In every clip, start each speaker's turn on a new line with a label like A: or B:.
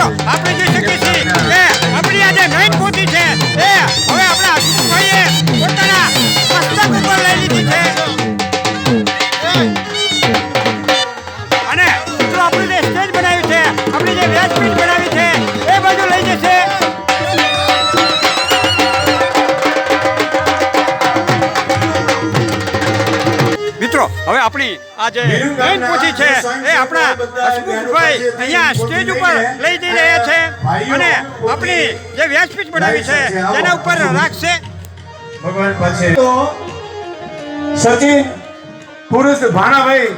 A: મિત્રો આપણે જોઈ શકીએ છીએ. કે આપણી આજે મેઇન પોથી છે. એ હવે આપણા હસીભાઈએ પોતાના મસ્તક ઉપર લઈ લીધી છે. અને મિત્રો આપણે જે સ્ટેજ બનાવ્યું છે આપણી જે વ્યાસપીઠ મિત્રો હવે આપણી આ જે મેઇન પૂછી છે એ આપણા હસમુખભાઈ અહીંયા સ્ટેજ ઉપર લઈ જઈ રહ્યા છે અને આપણી જે વ્યાસપીઠ બનાવી છે તેના ઉપર રાખશે.
B: ભગવાન પાસે તો સચિન પુરુષ ભાણાભાઈ.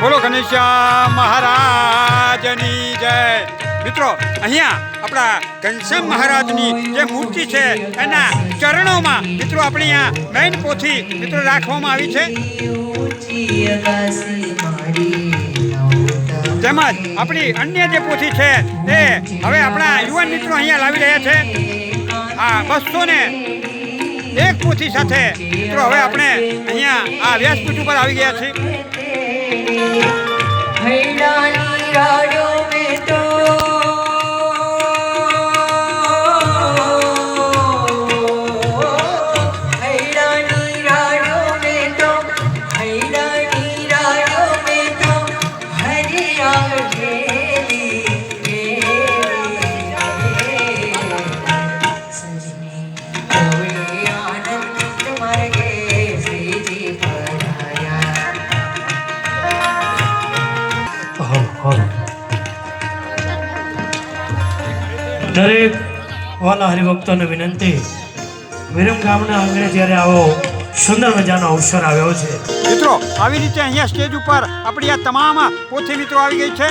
A: બોલો ઘનશ્યામ મહારાજની જય. મિત્રો, અહીંયા આપણા ઘનશ્યામ મહારાજની જે મૂર્તિ છે, એના ચરણોમાં મિત્રો આપણે અહીંયા મેઇન પોથી મિત્રો રાખવામાં આવી છે. તેમજ આપણી અન્ય જે પોથી છે, એ હવે આપણા યુવાન મિત્રો અહીંયા લાવી રહ્યા છે. આ બસો ને એક પોથી સાથે મિત્રો હવે આપણે અહીંયા આ વ્યાસપીઠ ઉપર આવી ગયા છીએ.
C: દરેક વાલા હરિભક્તોને વિનંતી. વિરમ ગામના આંગણે જ્યારે આવો સુંદર મજાનો અવસર આવ્યો છે.
A: મિત્રો, આવી રીતે અહીંયા સ્ટેજ ઉપર આપણી આ તમામ પોથી મિત્રો આવી ગઈ છે.